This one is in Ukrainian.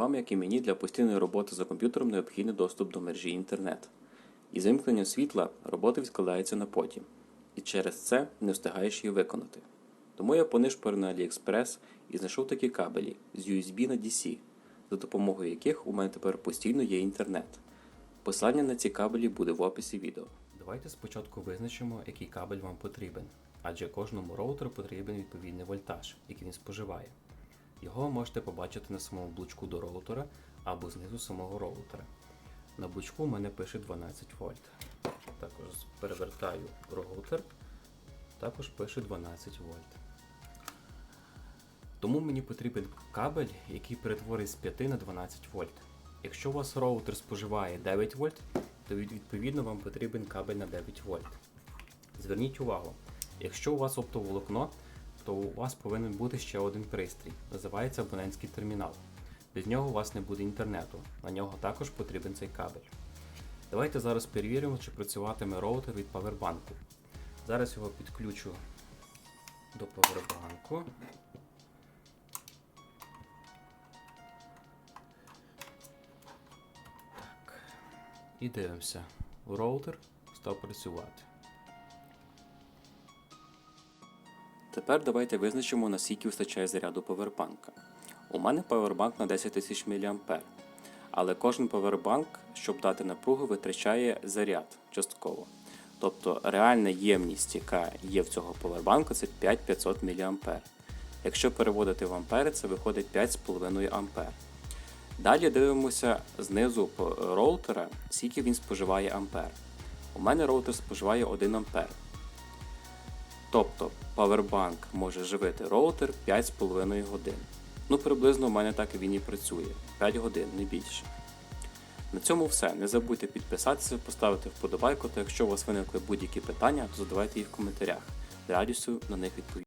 вам, як і мені, для постійної роботи за комп'ютером необхідний доступ до мережі інтернет. І вимкненням світла робота відкладається на потім, і через це не встигаєш її виконати. Тому я понишпорив на AliExpress і знайшов такі кабелі з USB на DC, за допомогою яких у мене тепер постійно є інтернет. Посилання на ці кабелі буде в описі відео. Давайте спочатку визначимо, який кабель вам потрібен, адже кожному роутеру потрібен відповідний вольтаж, який він споживає. Його можете побачити на самому блочку до роутера або знизу самого роутера. На блочку у мене пише 12 вольт. Також перевертаю роутер, також пише 12 вольт. Тому мені потрібен кабель, який перетворить з 5 на 12 вольт. Якщо у вас роутер споживає 9 вольт, то відповідно вам потрібен кабель на 9 вольт. Зверніть увагу, якщо у вас оптоволокно, то у вас повинен бути ще один пристрій, називається абонентський термінал. Без нього у вас не буде інтернету, на нього також потрібен цей кабель. Давайте зараз перевіримо, чи працюватиме роутер від павербанку. Зараз його підключу до павербанку. Так. І дивимося. Роутер став працювати. Тепер давайте визначимо, наскільки вистачає заряду павербанка. У мене павербанк на 10 тисяч мА, але кожен павербанк, щоб дати напругу, витрачає заряд частково. Тобто реальна ємність, яка є в цього павербанку, це 5500 мА. Якщо переводити в ампери, це виходить 5,5 А. Далі дивимося знизу роутера, скільки він споживає ампер. У мене роутер споживає 1 ампер. Тобто Powerbank може живити роутер 5,5 годин. Ну, приблизно в мене так він і працює 5 годин, не більше. На цьому все. Не забудьте підписатися, поставити вподобайку, та якщо у вас виникли будь-які питання, то задавайте їх в коментарях. З радістю на них відповім.